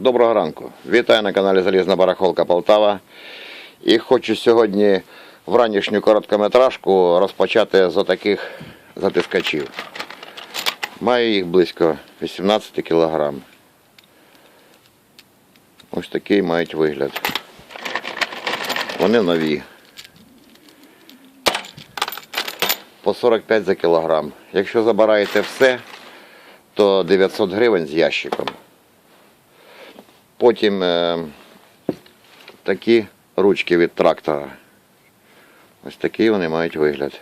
Доброго ранку. Вітаю на каналі Залізна Барахолка Полтава. І хочу сьогодні вранішню короткометражку розпочати з отаких затискачів. Маю їх близько 18 кг. Ось такий мають вигляд. Вони нові. По 45 за кілограм. Якщо забираєте все, то 900 гривень з ящиком. Потім е, такі ручки від трактора. Ось такі вони мають вигляд.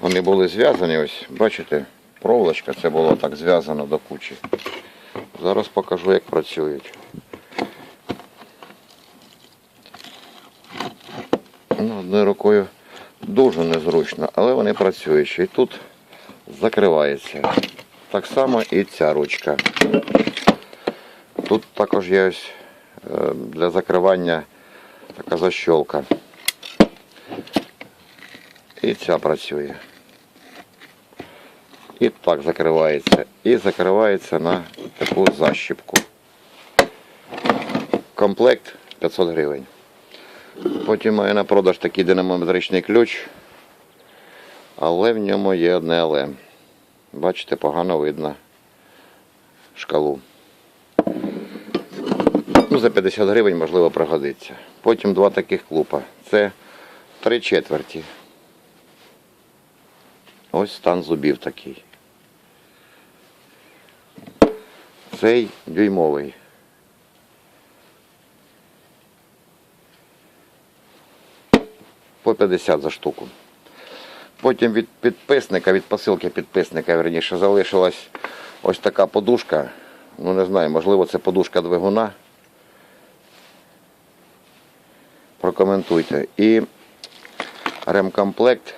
Вони були зв'язані, ось, бачите, проволочка, це було так зв'язано до кучі. Зараз покажу, як працюють. Ну, одною рукою дуже незручно, але вони працюють. І тут закривається. Так само і ця ручка. Тут також є ось е, для закривання така защолка. І ця працює. І так закривається. І закривається на таку защіпку. Комплект 500 гривень. Потім маю на продаж такий динамометричний ключ, але в ньому є одне але. Бачите, погано видно шкалу. Ну, за 50 гривень, можливо, пригодиться. Потім два таких клупа. Це три четверті. Ось стан зубів такий. Цей дюймовий. По 50 за штуку. Потім від підписника, від посилки підписника, верніше, залишилась ось така подушка. Ну не знаю, можливо, це подушка двигуна. Прокоментуйте. І ремкомплект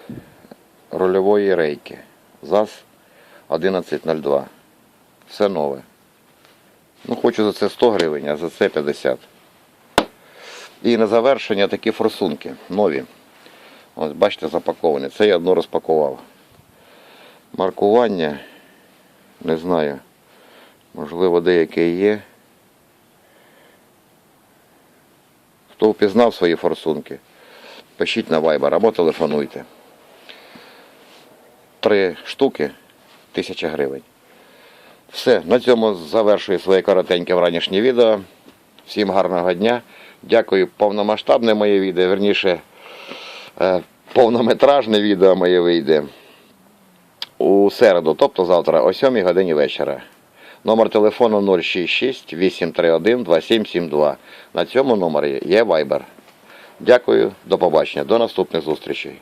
рульової рейки. ЗАЗ 1102. Все нове. Ну, хочу за це 100 гривень, а за це 50. І на завершення такі форсунки нові. Ось бачите, запаковані. Це я одну розпакував. Маркування, не знаю, можливо, деяке є. Хто впізнав свої форсунки, пишіть на Viber або телефонуйте. Три штуки, тисяча гривень. Все, на цьому завершую своє коротеньке вранішнє відео. Всім гарного дня. Дякую. Повномасштабне моє відео, верніше, е, повнометражне відео моє вийде у середу, тобто завтра о 7 годині вечора. Номер телефону 066 831 2772. На цьому номері є Viber. Дякую, до побачення, до наступних зустрічей.